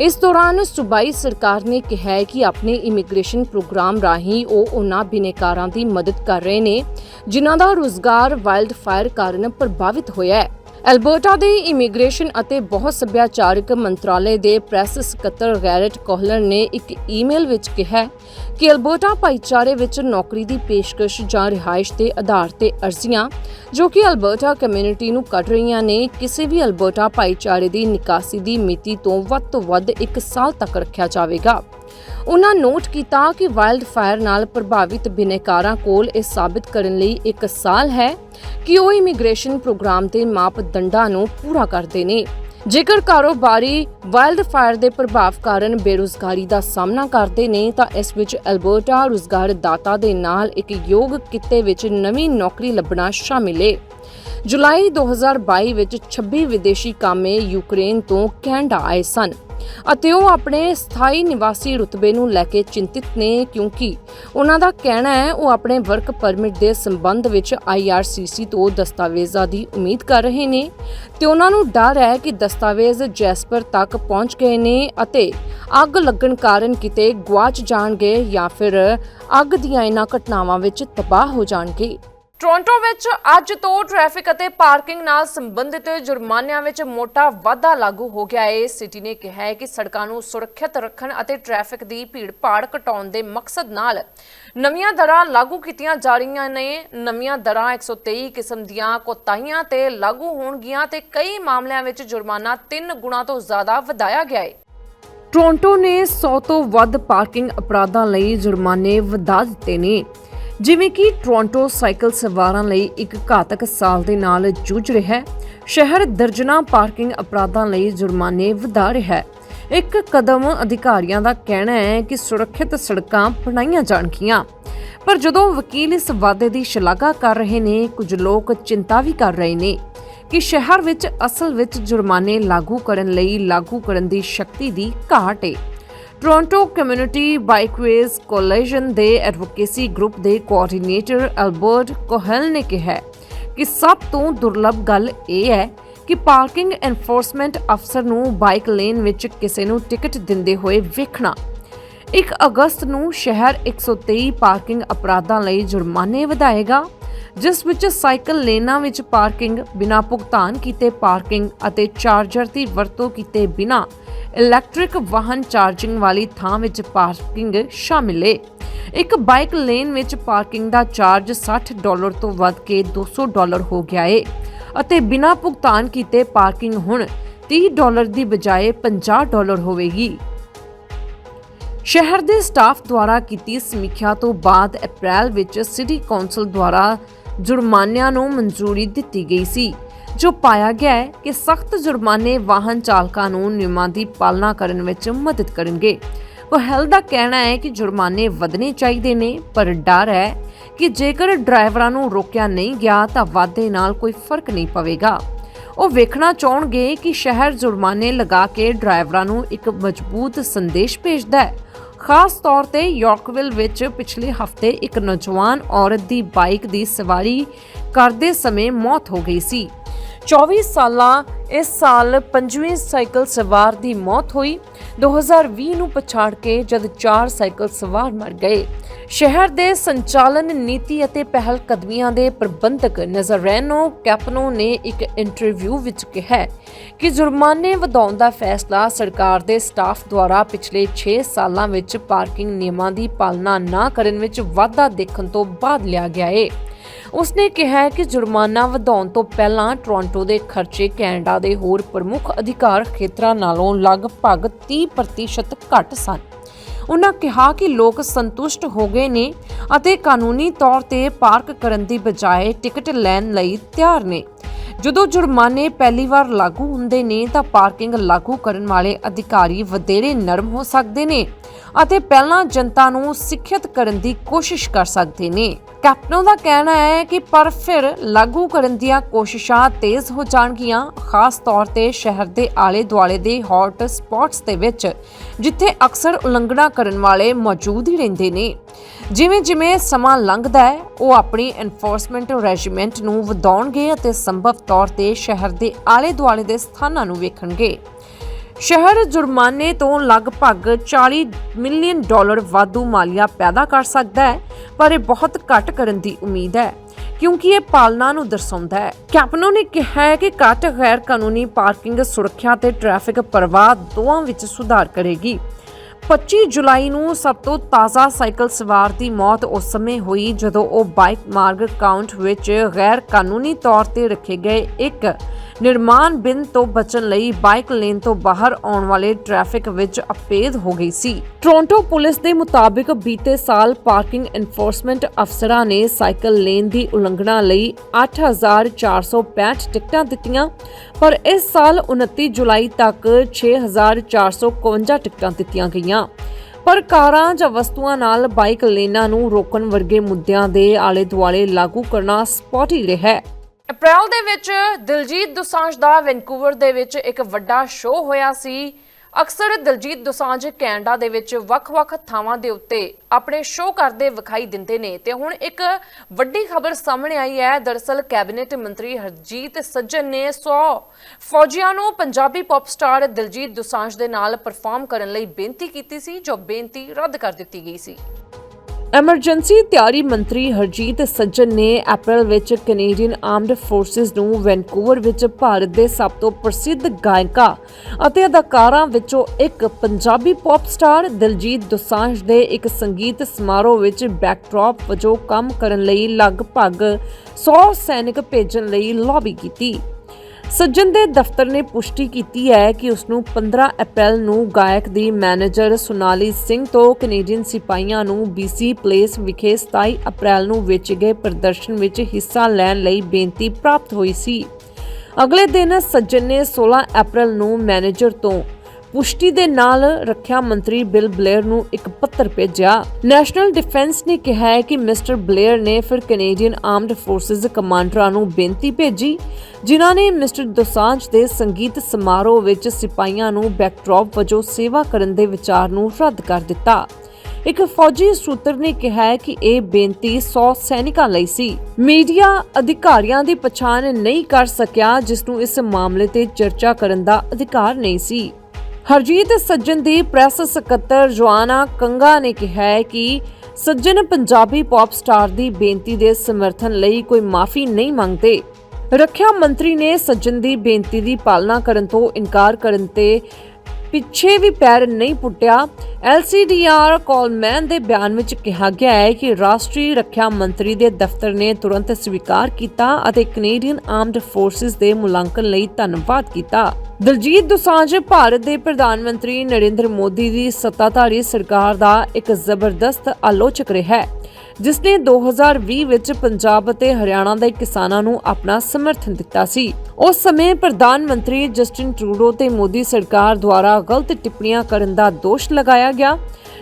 ਇਸ ਦੌਰਾਨ ਸੂਬਾਈ ਸਰਕਾਰ ਨੇ ਕਿਹਾ ਹੈ ਕਿ ਆਪਣੇ ਇਮੀਗ੍ਰੇਸ਼ਨ ਪ੍ਰੋਗਰਾਮ ਰਾਹੀਂ ਉਹ ਉਹਨਾਂ ਬਿਨੇਕਾਰਾਂ ਦੀ ਮਦਦ ਕਰ ਰਹੇ ਨੇ, ਜਿਨ੍ਹਾਂ ਦਾ ਰੁਜ਼ਗਾਰ ਵਾਈਲਡ ਫਾਇਰ ਕਾਰਨ ਪ੍ਰਭਾਵਿਤ ਹੋਇਆ ਹੈ। ਅਲਬਰਟਾ ਦੇ ਇਮੀਗ੍ਰੇਸ਼ਨ ਅਤੇ ਬਹੁ ਸੱਭਿਆਚਾਰਕ ਮੰਤਰਾਲੇ ਦੇ ਪ੍ਰੈਸ ਸਕੱਤਰ ਗੈਰਟ ਕੋਹਲਰ ਨੇ ਇੱਕ ਈਮੇਲ ਵਿੱਚ ਕਿਹਾ ਕਿ ਅਲਬਰਟਾ ਭਾਈਚਾਰੇ ਵਿੱਚ ਨੌਕਰੀ ਦੀ ਪੇਸ਼ਕਸ਼ ਜਾਂ ਰਿਹਾਇਸ਼ ਦੇ ਆਧਾਰ ਤੇ ਅਰਜ਼ੀਆਂ ਜੋ ਕਿ ਅਲਬਰਟਾ ਕਮਿਊਨਿਟੀ ਨੂੰ ਕੱਢ ਰਹੀਆਂ ਨੇ, ਕਿਸੇ ਵੀ ਅਲਬਰਟਾ ਭਾਈਚਾਰੇ ਦੀ ਨਿਕਾਸੀ ਦੀ ਮਿਤੀ ਤੋਂ ਵੱਧ ਤੋਂ ਵੱਧ 1 ਸਾਲ ਤੱਕ ਰੱਖਿਆ ਜਾਵੇਗਾ। ਉਹਨਾਂ ਨੋਟ ਕੀਤਾ ਕਿ ਵਾਈਲਡ ਫਾਇਰ ਨਾਲ ਪ੍ਰਭਾਵਿਤ ਬਿਨੇਕਾਰਾਂ ਕੋਲ ਇਹ ਸਾਬਿਤ ਕਰਨ ਲਈ ਇੱਕ ਸਾਲ ਹੈ ਕਿ ਉਹ ਇਮੀਗ੍ਰੇਸ਼ਨ ਪ੍ਰੋਗਰਾਮ ਦੇ ਮਾਪਦੰਡਾਂ ਨੂੰ ਪੂਰਾ ਕਰਦੇ ਨੇ। ਜੇਕਰ ਕਾਰੋਬਾਰੀ ਵਾਈਲਡ ਫਾਇਰ ਦੇ ਪ੍ਰਭਾਵ ਕਾਰਨ ਬੇਰੁਜ਼ਗਾਰੀ ਦਾ ਸਾਹਮਣਾ ਕਰਦੇ ਨੇ, ਤਾਂ ਇਸ ਵਿੱਚ ਐਲਬਰਟਾ ਰੁਜ਼ਗਾਰ ਦਾਤਾ ਦੇ ਨਾਲ ਇੱਕ ਯੋਗ ਕਿੱਤੇ ਵਿੱਚ ਨਵੀਂ ਨੌਕਰੀ ਲੱਭਣਾ ਸ਼ਾਮਿਲ ਹੈ ਜੁਲਾਈ 2022 ਵਿੱਚ 26 ਵਿਦੇਸ਼ੀ ਕਾਮੇ ਯੂਕਰੇਨ ਤੋਂ ਕੈਨੇਡਾ ਆਏ ਸਨ ਅਤੇ ਉਹ ਆਪਣੇ ਸਥਾਈ ਨਿਵਾਸੀ ਰੁਤਬੇ ਨੂੰ ਲੈ ਕੇ ਚਿੰਤਿਤ ਨੇ ਕਿਉਂਕਿ ਉਹਨਾਂ ਦਾ ਕਹਿਣਾ ਹੈ ਉਹ ਆਪਣੇ ਵਰਕ ਪਰਮਿਟ ਦੇ ਸੰਬੰਧ ਵਿੱਚ IRCC ਤੋਂ ਦਸਤਾਵੇਜ਼ਾਂ ਦੀ ਉਮੀਦ ਕਰ ਰਹੇ ਨੇ ਤੇ ਉਹਨਾਂ ਨੂੰ ਡਰ ਹੈ ਕਿ ਦਸਤਾਵੇਜ਼ ਜੈਸਪਰ ਤੱਕ ਪਹੁੰਚ ਗਏ ਨੇ ਅਤੇ ਅੱਗ ਲੱਗਣ ਕਾਰਨ ਕਿਤੇ ਗਵਾਚ ਜਾਣਗੇ ਜਾਂ ਫਿਰ ਅੱਗ ਦੀਆਂ ਇਹਨਾਂ ਘਟਨਾਵਾਂ ਵਿੱਚ ਤਬਾਹ ਹੋ ਜਾਣਗੇ। ਟੋਰਾਂਟੋ ਵਿੱਚ ਅੱਜ ਤੋਂ ਟ੍ਰੈਫਿਕ ਅਤੇ ਪਾਰਕਿੰਗ ਨਾਲ ਸੰਬੰਧਿਤ ਜੁਰਮਾਨਿਆਂ ਵਿੱਚ ਮੋਟਾ ਵਾਧਾ ਲਾਗੂ ਹੋ ਗਿਆ ਹੈ। ਸਿਟੀ ਨੇ ਕਿਹਾ ਹੈ ਕਿ ਸੜਕਾਂ ਨੂੰ ਸੁਰੱਖਿਅਤ ਰੱਖਣ ਅਤੇ ਟ੍ਰੈਫਿਕ ਦੀ ਭੀੜ-ਭਾੜ ਘਟਾਉਣ ਦੇ ਮਕਸਦ ਨਾਲ ਨਵੀਆਂ ਦਰਾਂ ਲਾਗੂ ਕੀਤੀਆਂ ਜਾ ਰਹੀਆਂ ਨੇ। ਨਵੀਆਂ ਦਰਾਂ 123 ਕਿਸਮ ਦੀਆਂ ਕੋਤਾਹੀਆਂ ਤੇ ਲਾਗੂ ਹੋਣਗੀਆਂ ਤੇ ਕਈ ਮਾਮਲਿਆਂ ਵਿੱਚ ਜੁਰਮਾਨਾ 3 ਗੁਣਾ ਤੋਂ ਜ਼ਿਆਦਾ ਵਧਾਇਆ ਗਿਆ ਹੈ। ਟੋਰਾਂਟੋ ਨੇ 100 ਤੋਂ ਵੱਧ ਪਾਰਕਿੰਗ ਅਪਰਾਧਾਂ ਲਈ ਜੁਰਮਾਨੇ ਵਧਾ ਦਿੱਤੇ ਨੇ। ਜਿਵੇਂ ਕਿ ਟੋਰਾਂਟੋ ਸਾਈਕਲ ਸਵਾਰਾਂ ਲਈ ਇੱਕ ਘਾਤਕ ਸਾਲ ਦੇ ਨਾਲ ਜੂਝ ਰਿਹਾ ਹੈ। ਸ਼ਹਿਰ ਦਰਜਨਾ ਪਾਰਕਿੰਗ ਅਪਰਾਧਾਂ ਲਈ ਜੁਰਮਾਨੇ ਵਧਾ ਰਿਹਾ ਹੈ। ਇੱਕ ਕਦਮ ਅਧਿਕਾਰੀਆਂ ਦਾ ਕਹਿਣਾ ਹੈ ਕਿ ਸੁਰੱਖਿਅਤ ਸੜਕਾਂ ਬਣਾਈਆਂ ਜਾਣਗੀਆਂ। ਪਰ ਜਦੋਂ ਵਕੀਲ ਇਸ ਵਾਅਦੇ ਦੀ ਸ਼ਲਾਘਾ ਕਰ ਰਹੇ ਨੇ, ਕੁਝ ਲੋਕ ਚਿੰਤਾ ਵੀ ਕਰ ਰਹੇ ਨੇ ਕਿ ਸ਼ਹਿਰ ਵਿੱਚ ਅਸਲ ਵਿੱਚ ਜੁਰਮਾਨੇ ਲਾਗੂ ਕਰਨ ਲਈ ਲਾਗੂ ਕਰਨ ਦੀ ਸ਼ਕਤੀ ਦੀ ਘਾਟ ਹੈ ਟੋਰਾਂਟੋ ਕਮਿਊਨਿਟੀ ਬਾਈਕਵੇਜ਼ ਕੋਲੀਜਨ ਦੇ ਐਡਵੋਕੇਸੀ ਗਰੁੱਪ ਦੇ ਕੋਆਰਡੀਨੇਟਰ ਐਲਬਰਟ ਕੋਹਲ ਨੇ ਕਿਹਾ ਕਿ ਸਭ ਤੋਂ ਦੁਰਲੱਭ ਗੱਲ ਇਹ ਹੈ ਕਿ ਪਾਰਕਿੰਗ ਐਨਫੋਰਸਮੈਂਟ ਅਫਸਰ ਨੂੰ ਬਾਈਕ ਲੇਨ ਵਿੱਚ ਕਿਸੇ ਨੂੰ ਟਿਕਟ ਦਿੰਦੇ ਹੋਏ ਵੇਖਣਾ। 1 ਅਗਸਤ ਨੂੰ ਸ਼ਹਿਰ 123 ਪਾਰਕਿੰਗ ਅਪਰਾਧਾਂ ਲਈ ਜੁਰਮਾਨੇ ਵਧਾਏਗਾ, ਜਿਸ ਵਿੱਚ ਸਾਈਕਲ ਲੇਨਾਂ ਵਿੱਚ ਪਾਰਕਿੰਗ ਬਿਨਾਂ ਭੁਗਤਾਨ ਕੀਤੇ ਪਾਰਕਿੰਗ ਅਤੇ ਚਾਰਜਰ ਦੀ ਵਰਤੋਂ ਕੀਤੇ ਬਿਨਾਂ ਇਲੈਕਟ੍ਰਿਕ ਵਾਹਨ ਚਾਰਜਿੰਗ ਵਾਲੀ ਥਾਂ ਵਿੱਚ ਪਾਰਕਿੰਗ ਸ਼ਾਮਿਲ ਹੈ ਇੱਕ ਬਾਈਕ ਲੇਨ ਵਿੱਚ ਪਾਰਕਿੰਗ ਦਾ ਚਾਰਜ 60 ਡਾਲਰ ਤੋਂ ਵੱਧ ਕੇ 200 ਡਾਲਰ ਹੋ ਗਿਆ ਹੈ ਅਤੇ ਬਿਨਾਂ ਭੁਗਤਾਨ ਕੀਤੇ ਪਾਰਕਿੰਗ ਹੁਣ 30 ਡਾਲਰ ਦੀ ਬਜਾਏ 50 ਡਾਲਰ ਹੋਵੇਗੀ। ਸ਼ਹਿਰ ਦੇ ਸਟਾਫ ਦੁਆਰਾ ਕੀਤੀ ਸਮੀਖਿਆ ਤੋਂ ਬਾਅਦ ਅਪ੍ਰੈਲ ਵਿੱਚ ਸਿਟੀ ਕੌਂਸਲ ਦੁਆਰਾ ਜੁਰਮਾਨਿਆਂ ਨੂੰ ਮਨਜ਼ੂਰੀ ਦਿੱਤੀ ਗਈ ਸੀ। ਜੋ ਪਾਇਆ ਗਿਆ ਹੈ ਕਿ ਸਖਤ ਜੁਰਮਾਨੇ ਵਾਹਨ ਚਾਲਕਾਂ ਨੂੰ ਨਿਯਮਾਂ ਦੀ ਪਾਲਣਾ ਕਰਨ ਵਿੱਚ ਮਦਦ ਕਰਨਗੇ। ਕੋਹਲ ਦਾ ਕਹਿਣਾ ਹੈ ਕਿ ਜੁਰਮਾਨੇ ਵਧਣੇ ਚਾਹੀਦੇ ਨੇ, ਪਰ ਡਰ ਹੈ ਕਿ ਜੇਕਰ ਡਰਾਈਵਰਾਂ ਨੂੰ ਰੋਕਿਆ ਨਹੀਂ ਗਿਆ ਤਾਂ ਵਾਧੇ ਨਾਲ ਕੋਈ ਫ਼ਰਕ ਨਹੀਂ ਪਵੇਗਾ। ਉਹ ਵੇਖਣਾ ਚਾਹਣਗੇ ਕਿ ਸ਼ਹਿਰ ਜੁਰਮਾਨੇ ਲਗਾ ਕੇ ਡਰਾਈਵਰਾਂ ਨੂੰ ਇੱਕ ਮਜ਼ਬੂਤ ਸੰਦੇਸ਼ ਭੇਜਦਾ ਹੈ। ਖਾਸ ਤੌਰ ਤੇ ਯਾਰਕਵਿਲ ਵਿੱਚ ਪਿਛਲੇ ਹਫ਼ਤੇ ਇੱਕ ਨੌਜਵਾਨ ਔਰਤ ਦੀ ਬਾਈਕ ਦੀ ਸਵਾਰੀ ਕਰਦੇ ਸਮੇਂ ਮੌਤ ਹੋ ਗਈ ਸੀ। 24 ਸਾਲਾਂ ਇਸ ਸਾਲ ਪੰਜਵੀਂ ਸਾਈਕਲ ਸਵਾਰ ਦੀ ਮੌਤ ਹੋਈ। 2020 ਨੂੰ ਪਛਾੜ ਕੇ ਜਦ ਚਾਰ ਸਾਈਕਲ ਸਵਾਰ ਮਰ ਗਏ। ਸ਼ਹਿਰ ਦੇ ਸੰਚਾਲਨ ਨੀਤੀ ਅਤੇ ਪਹਿਲ ਕਦਮੀਆਂ ਦੇ ਪ੍ਰਬੰਧਕ ਨਜ਼ਰੈਨੋ ਕੈਪਨੋ ਨੇ ਇੱਕ ਇੰਟਰਵਿਊ ਵਿੱਚ ਕਿਹਾ ਕਿ ਜੁਰਮਾਨੇ ਵਧਾਉਣ ਦਾ ਫੈਸਲਾ ਸਰਕਾਰ ਦੇ ਸਟਾਫ ਦੁਆਰਾ ਪਿਛਲੇ 6 ਸਾਲਾਂ ਵਿੱਚ ਪਾਰਕਿੰਗ ਨਿਯਮਾਂ ਦੀ ਪਾਲਣਾ ਨਾ ਕਰਨ ਵਿੱਚ ਵਾਧਾ ਦੇਖਣ ਤੋਂ ਬਾਅਦ ਲਿਆ ਗਿਆ ਹੈ ਉਸਨੇ ਕਿਹਾ ਕਿ ਜੁਰਮਾਨਾ ਵਧਾਉਣ ਤੋਂ ਪਹਿਲਾਂ ਟੋਰਾਂਟੋ ਦੇ ਖਰਚੇ ਕੈਨੇਡਾ ਦੇ ਹੋਰ ਪ੍ਰਮੁੱਖ ਅਧਿਕਾਰ ਖੇਤਰਾਂ ਨਾਲੋਂ ਲਗਭਗ 30% ਘੱਟ ਸਨ। ਉਹਨਾਂ ਕਿਹਾ ਕਿ ਲੋਕ ਸੰਤੁਸ਼ਟ ਹੋ ਗਏ ਨੇ ਅਤੇ ਕਾਨੂੰਨੀ ਤੌਰ ਤੇ ਪਾਰਕ ਕਰਨ ਦੀ ਬਜਾਏ ਟਿਕਟ ਲੈਣ ਲਈ ਤਿਆਰ ਨੇ। ਜਦੋਂ ਜੁਰਮਾਨੇ ਪਹਿਲੀ ਵਾਰ ਲਾਗੂ ਹੁੰਦੇ ਨੇ ਤਾਂ ਪਾਰਕਿੰਗ ਲਾਗੂ ਕਰਨ ਵਾਲੇ ਅਧਿਕਾਰੀ ਵਧੇਰੇ ਨਰਮ ਹੋ ਸਕਦੇ ਨੇ ਅਤੇ ਪਹਿਲਾਂ ਜਨਤਾ ਨੂੰ ਸਿੱਖਿਅਤ ਕਰਨ ਦੀ ਕੋਸ਼ਿਸ਼ ਕਰ ਸਕਦੇ ਨੇ। ਕੈਪਟਨੋ ਦਾ ਕਹਿਣਾ ਹੈ ਕਿ ਪਰ ਫਿਰ ਲਾਗੂ ਕਰਨ ਦੀਆਂ ਕੋਸ਼ਿਸ਼ਾਂ ਤੇਜ਼ ਹੋ ਜਾਣਗੀਆਂ, ਖਾਸ ਤੌਰ ਤੇ ਸ਼ਹਿਰ ਦੇ ਆਲੇ ਦੁਆਲੇ ਦੇ ਹੌਟ ਸਪੌਟਸ ਦੇ ਵਿੱਚ, ਜਿੱਥੇ ਅਕਸਰ ਉਲੰਘਣਾ ਕਰਨ ਵਾਲੇ ਮੌਜੂਦ ਹੀ ਰਹਿੰਦੇ ਨੇ। ਜਿਵੇਂ ਜਿਵੇਂ ਸਮਾਂ ਲੰਘਦਾ ਹੈ, ਉਹ ਆਪਣੀ ਐਨਫੋਰਸਮੈਂਟ ਰੈਜੀਮੈਂਟ ਨੂੰ ਵਧਾਉਣਗੇ ਅਤੇ ਸੰਭਵ ਤੌਰ ਤੇ ਸ਼ਹਿਰ ਦੇ ਆਲੇ ਦੁਆਲੇ ਦੇ ਸਥਾਨਾਂ ਨੂੰ ਵੇਖਣਗੇ। ਸ਼ਹਿਰ ਜੁਰਮਾਨੇ ਤੋਂ ਲਗਭਗ 40 ਮਿਲੀਅਨ ਡਾਲਰ ਵਾਧੂ ਮਾਲੀਆ ਪੈਦਾ ਕਰ ਸਕਦਾ ਹੈ, ਪਰ ਇਹ ਬਹੁਤ ਘੱਟ ਕਰਨ ਦੀ ਉਮੀਦ ਹੈ, ਕਿਉਂਕਿ ਇਹ ਪਾਲਣਾ ਨੂੰ ਦਰਸਾਉਂਦਾ ਹੈ। ਕੈਪਨੋ ਨੇ ਕਿਹਾ ਹੈ ਕਿ ਘੱਟ ਗੈਰ ਕਾਨੂੰਨੀ ਪਾਰਕਿੰਗ ਸੁਰੱਖਿਆ ਤੇ ਟ੍ਰੈਫਿਕ ਪ੍ਰਵਾਹ ਦੋਵਾਂ ਵਿੱਚ ਸੁਧਾਰ ਕਰੇਗੀ। 25 ਜੁਲਾਈ ਨੂੰ ਸਭ ਤੋਂ ਤਾਜ਼ਾ ਸਾਈਕਲ ਸਵਾਰ ਦੀ ਮੌਤ ਉਸ ਸਮੇਂ ਹੋਈ ਜਦੋਂ ਉਹ ਬਾਈਕ ਮਾਰਗ ਕਾਊਂਟ ਵਿੱਚ ਗੈਰ ਕਾਨੂੰਨੀ ਤੌਰ ਤੇ ਰੱਖੇ ਗਏ ਇੱਕ ਨਿਰਮਾਣ ਬਿੰਦ ਤੋਂ ਬਚਣ ਲਈ ਬਾਈਕ ਲੇਨ ਤੋਂ ਬਾਹਰ ਆਉਣ ਵਾਲੇ ਟ੍ਰੈਫਿਕ ਵਿੱਚ ਅਪੇਧ ਹੋ ਗਈ ਸੀ। ਟੋਰਾਂਟੋ ਪੁਲਿਸ ਦੇ ਮੁਤਾਬਿਕ ਬੀਤੇ ਸਾਲ ਪਾਰਕਿੰਗ ਐਨਫੋਰਸਮੈਂਟ ਅਫਸਰਾਂ ਨੇ ਸਾਈਕਲ ਲੇਨ ਦੀ ਉਲੰਘਣਾ ਲਈ 8465 ਟਿਕਟਾਂ ਦਿੱਤੀਆਂ, ਪਰ ਇਸ ਸਾਲ 29 ਜੁਲਾਈ ਤੱਕ 6452 ਟਿਕਟਾਂ ਦਿੱਤੀਆਂ ਗਈਆਂ। ਪਰ ਕਾਰਾਂ ਜਾਂ ਵਸਤੂਆਂ ਨਾਲ ਬਾਈਕ ਲੇਨਾਂ ਨੂੰ ਰੋਕਣ ਵਰਗੇ ਮੁੱਦਿਆਂ ਦੇ ਆਲੇ ਦੁਆਲੇ ਲਾਗੂ ਕਰਨਾ ਸਪੌਟੀ ਰਿਹਾ ਹੈ। ਅਪ੍ਰੈਲ ਦੇ ਵਿੱਚ ਦਿਲਜੀਤ ਦੋਸਾਂਝ ਦਾ ਵੈਨਕੂਵਰ ਦੇ ਵਿੱਚ ਇੱਕ ਵੱਡਾ ਸ਼ੋਅ ਹੋਇਆ ਸੀ। ਅਕਸਰ ਦਿਲਜੀਤ ਦੋਸਾਂਝ ਕੈਨੇਡਾ ਦੇ ਵਿੱਚ ਵੱਖ-ਵੱਖ ਥਾਵਾਂ ਦੇ ਉੱਤੇ ਆਪਣੇ ਸ਼ੋਅ ਕਰਦੇ ਵਿਖਾਈ ਦਿੰਦੇ ਨੇ ਤੇ ਹੁਣ ਇੱਕ ਵੱਡੀ ਖਬਰ ਸਾਹਮਣੇ ਆਈ ਹੈ। ਦਰਅਸਲ ਕੈਬਨਿਟ ਮੰਤਰੀ ਹਰਜੀਤ ਸੱਜਣ ਨੇ 100 ਫੌਜੀਆਂ ਨੂੰ ਪੰਜਾਬੀ ਪੌਪ ਸਟਾਰ ਦਿਲਜੀਤ ਦੋਸਾਂਝ ਦੇ ਨਾਲ ਪਰਫਾਰਮ ਕਰਨ ਲਈ ਬੇਨਤੀ ਕੀਤੀ ਸੀ, ਜੋ ਬੇਨਤੀ ਰੱਦ ਕਰ ਦਿੱਤੀ ਗਈ ਸੀ। ਐਮਰਜੈਂਸੀ ਤਿਆਰੀ ਮੰਤਰੀ ਹਰਜੀਤ ਸੱਜਣ ਨੇ ਅਪ੍ਰੈਲ ਵਿੱਚ ਕੈਨੇਡੀਅਨ ਆਰਮਡ ਫੋਰਸਿਸ ਨੂੰ ਵੈਨਕੂਵਰ ਵਿੱਚ ਭਾਰਤ ਦੇ ਸਭ ਤੋਂ ਪ੍ਰਸਿੱਧ ਗਾਇਕਾ ਅਤੇ ਅਦਾਕਾਰਾਂ ਵਿੱਚੋਂ ਇੱਕ ਪੰਜਾਬੀ ਪੌਪ ਸਟਾਰ ਦਿਲਜੀਤ ਦੋਸਾਂਝ ਦੇ ਇੱਕ ਸੰਗੀਤ ਸਮਾਰੋਹ ਵਿੱਚ ਬੈਕਡ੍ਰੌਪ ਵਜੋਂ ਕੰਮ ਕਰਨ ਲਈ ਲਗਭਗ 100 ਸੈਨਿਕ ਭੇਜਣ ਲਈ ਲੌਬੀ ਕੀਤੀ। ਸੱਜਣ ਦੇ ਦਫ਼ਤਰ ਨੇ ਪੁਸ਼ਟੀ ਕੀਤੀ ਹੈ ਕਿ ਉਸ ਨੂੰ 15 ਅਪ੍ਰੈਲ ਨੂੰ ਗਾਇਕ ਦੀ ਮੈਨੇਜਰ ਸੁਨਾਲੀ ਸਿੰਘ ਤੋਂ ਕੈਨੇਡੀਅਨ ਸਿਪਾਹੀਆਂ ਨੂੰ BC ਪਲੇਸ ਵਿਖੇ 27 ਅਪ੍ਰੈਲ ਨੂੰ ਵੇਚੇ ਗਏ ਪ੍ਰਦਰਸ਼ਨ ਵਿੱਚ ਹਿੱਸਾ ਲੈਣ ਲਈ ਬੇਨਤੀ ਪ੍ਰਾਪਤ ਹੋਈ ਸੀ। ਅਗਲੇ ਦਿਨ ਸੱਜਣ ਨੇ 16 ਅਪ੍ਰੈਲ ਨੂੰ ਮੈਨੇਜਰ ਤੋਂ ਪੁਸ਼ਟੀ ਦੇ ਨਾਲ ਰੱਖਿਆ ਮੰਤਰੀ ਬਿਲ ਬਲੇਅਰ ਨੂੰ ਇੱਕ ਪੱਤਰ ਭੇਜਿਆ। ਨੈਸ਼ਨਲ ਡਿਫੈਂਸ ਨੇ ਕਿਹਾ ਹੈ ਕਿ ਮਿਸਟਰ ਬਲੇਅਰ ਨੇ ਫਿਰ ਕੈਨੇਡੀਅਨ ਆਰਮਡ ਫੋਰਸਿਸ ਕਮਾਂਡਰਾਂ ਨੂੰ ਬੇਨਤੀ ਭੇਜੀ, ਜਿਨ੍ਹਾਂ ਨੇ ਮਿਸਟਰ ਦੋਸਾਂਝ ਦੇ ਸੰਗੀਤ ਸਮਾਰੋਹ ਵਿੱਚ ਸਿਪਾਹੀਆਂ ਨੂੰ ਬੈਕਡ੍ਰੌਪ ਵਜੋਂ ਸੇਵਾ ਕਰਨ ਦੇ ਵਿਚਾਰ ਨੂੰ ਰੱਦ ਕਰ ਦਿੱਤਾ। ਇੱਕ ਫੌਜੀ ਸੂਤਰ ਨੇ ਕਿਹਾ ਹੈ ਕਿ ਇਹ ਬੇਨਤੀ 100 ਸੈਨਿਕਾਂ ਲਈ ਸੀ। ਮੀਡੀਆ ਅਧਿਕਾਰੀਆਂ ਦੀ ਪਛਾਣ ਨਹੀਂ ਕਰ ਸਕਿਆ, ਜਿਸ ਨੂੰ ਇਸ ਮਾਮਲੇ ਤੇ ਚਰਚਾ ਕਰਨ ਦਾ ਅਧਿਕਾਰ ਨਹੀਂ ਸੀ। ਹਰਜੀਤ ਸੱਜਣ ਦੀ ਪ੍ਰੈਸ ਸਕੱਤਰ ਜਵਾਨਾ ਕੰਗਾ ਨੇ ਕਿਹਾ ਹੈ ਕਿ ਸੱਜਣ ਪੰਜਾਬੀ ਪੌਪ ਸਟਾਰ ਦੀ ਬੇਨਤੀ ਦੇ ਸਮਰਥਨ ਲਈ ਕੋਈ ਮਾਫੀ ਨਹੀਂ ਮੰਗਦੇ। ਰੱਖਿਆ ਮੰਤਰੀ ਨੇ ਸੱਜਣ ਦੀ ਬੇਨਤੀ ਦੀ ਪਾਲਣਾ ਕਰਨ ਤੋਂ ਇਨਕਾਰ ਕਰਨ ਤੇ ਪਿੱਛੇ ਵੀ ਪੈਰ ਨਹੀਂ ਪੁੱਟਿਆ। LCDR ਕਾਲਮੈਨ ਦੇ ਬਿਆਨ ਵਿੱਚ ਕਿਹਾ ਗਿਆ ਹੈ ਕਿ ਰਾਸ਼ਟਰੀ ਰੱਖਿਆ ਮੰਤਰੀ ਦੇ ਦਫ਼ਤਰ ਨੇ ਤੁਰੰਤ ਸਵੀਕਾਰ ਕੀਤਾ ਅਤੇ ਕੈਨੇਡੀਅਨ ਆਰਮਡ ਫੋਰਸਿਸ ਦੇ ਮੁਲਾਂਕਣ ਲਈ ਧੰਨਵਾਦ ਕੀਤਾ। ਦਲਜੀਤ ਦੋਸਾਂਝ ਭਾਰਤ ਦੇ ਪ੍ਰਧਾਨ ਮੰਤਰੀ ਨਰਿੰਦਰ ਮੋਦੀ ਦੀ ਸੱਤਾਧਾਰੀ ਸਰਕਾਰ ਦਾ ਇੱਕ ਜ਼ਬਰਦਸਤ ਆਲੋਚਕ ਰਿਹਾ ਹੈ ਜਿਸ ਨੇ 2020 ਵਿੱਚ ਪੰਜਾਬ ਅਤੇ ਹਰਿਆਣਾ ਦੇ ਕਿਸਾਨਾਂ ਨੂੰ ਆਪਣਾ ਸਮਰਥਨ ਦਿੱਤਾ ਸੀ। ਉਸ ਸਮੇਂ ਪ੍ਰਧਾਨ ਮੰਤਰੀ ਜਸਟਿਨ ਟਰੂਡੋ ਤੇ ਮੋਦੀ ਸਰਕਾਰ ਦੁਆਰਾ ਗਲਤ ਟਿੱਪਣੀਆਂ ਕਰਨ ਦਾ ਦੋਸ਼ ਲਗਾਇਆ ਗਿਆ,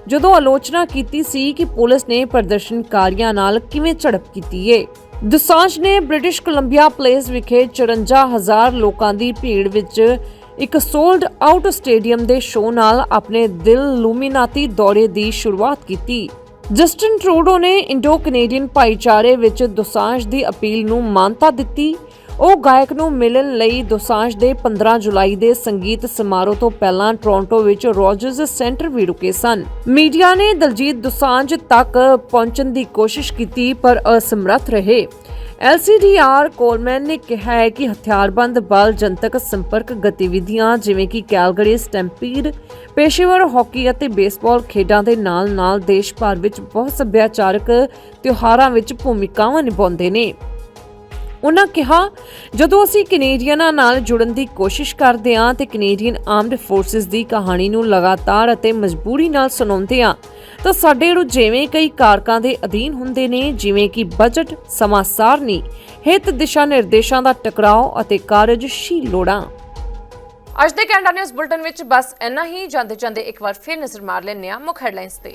ਜਦੋਂ ਆਲੋਚਨਾ ਕੀਤੀ ਸੀ ਕਿ ਪੁਲਿਸ ਨੇ ਪ੍ਰਦਰਸ਼ਨਕਾਰੀਆਂ ਨਾਲ ਕਿਵੇਂ ਝੜਪ ਕੀਤੀ ਹੈ ਦੁਸਾਂਝ ਨੇ ਬ੍ਰਿਟਿਸ਼ ਕੋਲੰਬੀਆ ਪਲੇਸ ਵਿਖੇ 54000 ਲੋਕਾਂ ਦੀ ਭੀੜ ਵਿੱਚ ਇੱਕ ਸੋਲਡ ਆਊਟ ਸਟੇਡੀਅਮ ਦੇ ਸ਼ੋਅ ਨਾਲ ਆਪਣੇ ਦਿਲ ਲੂਮੀਨਾਤੀ ਦੌਰੇ ਦੀ ਸ਼ੁਰੂਆਤ ਕੀਤੀ। ਜਸਟਿਨ ਟਰੂਡੋ ਨੇ ਇੰਡੋ ਕੈਨੇਡੀਅਨ ਭਾਈਚਾਰੇ ਵਿੱਚ ਦੋਸਾਂਝ ਦੀ ਅਪੀਲ ਨੂੰ ਮਾਨਤਾ ਦਿੱਤੀ। ਉਹ ਗਾਇਕ ਨੂੰ ਮਿਲਣ ਲਈ ਦੋਸਾਂਝ ਦੇ 15 ਜੁਲਾਈ ਦੇ ਸੰਗੀਤ ਸਮਾਰੋਹ ਤੋਂ ਪਹਿਲਾਂ ਟੋਰਾਂਟੋ ਵਿੱਚ ਰੋਜਰਸ ਸੈਂਟਰ ਵੀ ਰੁਕੇ ਸਨ। ਮੀਡੀਆ ਨੇ ਦਲਜੀਤ ਦੋਸਾਂਝ ਤੱਕ ਪਹੁੰਚਣ ਦੀ ਕੋਸ਼ਿਸ਼ ਕੀਤੀ, ਪਰ ਅਸਮਰੱਥ ਰਹੇ। LCDR ਕੋਲਮੈਨ ਨੇ ਕਿਹਾ ਹੈ ਕਿ ਹਥਿਆਰਬੰਦ ਬਲ ਜਨਤਕ ਸੰਪਰਕ ਗਤੀਵਿਧੀਆਂ ਜਿਵੇਂ ਕਿ ਕੈਲਗਰੀ ਸਟੈਂਪੀਡ, ਪੇਸ਼ੇਵਰ ਹਾਕੀ ਅਤੇ ਬੇਸਬਾਲ ਖੇਡਾਂ ਦੇ ਨਾਲ-ਨਾਲ ਦੇਸ਼ ਭਰ ਵਿੱਚ ਬਹੁਤ ਸੱਭਿਆਚਾਰਕ ਤਿਉਹਾਰਾਂ ਵਿੱਚ ਭੂਮਿਕਾਵਾਂ ਨਿਭਾਉਂਦੇ ਨੇ। ਉਹਨਾਂ ਕਿਹਾ, ਜਦੋਂ ਅਸੀਂ ਕੈਨੇਡੀਅਨਾਂ ਨਾਲ ਜੁੜਨ ਦੀ ਕੋਸ਼ਿਸ਼ ਕਰਦੇ ਹਾਂ ਤੇ ਕੈਨੇਡੀਅਨ ਆਰਮਡ ਫੋਰਸਿਸ ਦੀ ਕਹਾਣੀ ਨੂੰ ਲਗਾਤਾਰ ਅਤੇ ਮਜਬੂਰੀ ਨਾਲ ਸੁਣਾਉਂਦੇ ਹਾਂ, ਤਾਂ ਸਾਡੇ ਰੁਝੇਵੇਂ ਕਈ ਕਾਰਕਾਂ ਦੇ ਅਧੀਨ ਹੁੰਦੇ ਨੇ, ਜਿਵੇਂ ਕਿ ਬਜਟ ਸਮਾਂ ਸਾਰਨੀ ਹਿੱਤ ਦਿਸ਼ਾ ਨਿਰਦੇਸ਼ਾਂ ਦਾ ਟਕਰਾਓ ਅਤੇ ਕਾਰਜਸ਼ੀਲ ਲੋੜਾਂ। ਅੱਜ ਦੇ ਕੈਨੇਡਾ ਨਿਊਜ਼ ਬੁਲਟਨ ਵਿੱਚ ਬਸ ਇੰਨਾ ਹੀ। ਜਾਂਦੇ ਜਾਂਦੇ ਇੱਕ ਵਾਰ ਫਿਰ ਨਜ਼ਰ ਮਾਰ ਲੈਂਦੇ ਹਾਂ ਮੁੱਖ ਹੈਡਲਾਈਨਸ ਤੇ।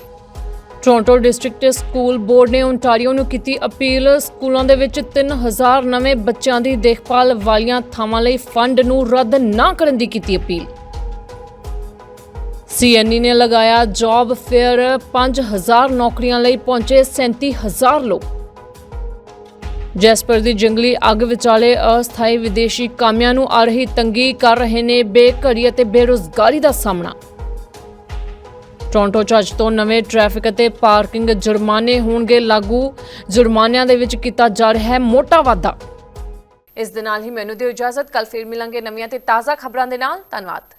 ਟੋਰਾਂਟੋ ਡਿਸਟ੍ਰਿਕਟ ਸਕੂਲ ਬੋਰਡ ਨੇ ਓਨਟਾਰੀਓ ਨੂੰ ਕੀਤੀ ਅਪੀਲ। ਸਕੂਲਾਂ ਦੇ ਵਿੱਚ 3000 ਨਵੇਂ ਬੱਚਿਆਂ ਦੀ ਦੇਖਭਾਲ ਵਾਲੀਆਂ ਥਾਵਾਂ ਲਈ ਫੰਡ ਨੂੰ ਰੱਦ ਨਾ ਕਰਨ ਦੀ ਕੀਤੀ ਅਪੀਲ। ਸੀਐਨਈ ਨੇ ਲਗਾਇਆ ਜੌਬ ਫੇਅਰ 5000 ਨੌਕਰੀਆਂ ਲਈ ਪਹੁੰਚੇ 37000 ਲੋਕ। ਜੈਸਪਰ ਦੀ ਜੰਗਲੀ ਅੱਗ ਵਿਚਾਲੇ ਅਸਥਾਈ ਵਿਦੇਸ਼ੀ ਕਾਮਿਆਂ ਨੂੰ ਆ ਰਹੀ ਤੰਗੀ ਕਰ ਰਹੇ ਨੇ ਬੇਘਰੀ ਅਤੇ ਬੇਰੁਜ਼ਗਾਰੀ ਦਾ ਸਾਹਮਣਾ। ਟੋਰਾਂਟੋ 'ਚ ਅੱਜ ਤੋਂ ਨਵੇਂ ਟ੍ਰੈਫਿਕ ਅਤੇ ਪਾਰਕਿੰਗ ਜੁਰਮਾਨੇ ਹੋਣਗੇ ਲਾਗੂ। ਜੁਰਮਾਨਿਆਂ ਦੇ ਵਿੱਚ ਕੀਤਾ ਜਾ ਰਿਹਾ ਹੈ ਮੋਟਾ ਵਾਧਾ। ਇਸ ਦੇ ਨਾਲ ਹੀ ਮੈਨੂੰ ਦਿਓ ਇਜਾਜ਼ਤ। ਕੱਲ ਫਿਰ ਮਿਲਾਂਗੇ ਨਵੀਆਂ ਤੇ ਤਾਜ਼ਾ ਖਬਰਾਂ ਦੇ ਨਾਲ। ਧੰਨਵਾਦ।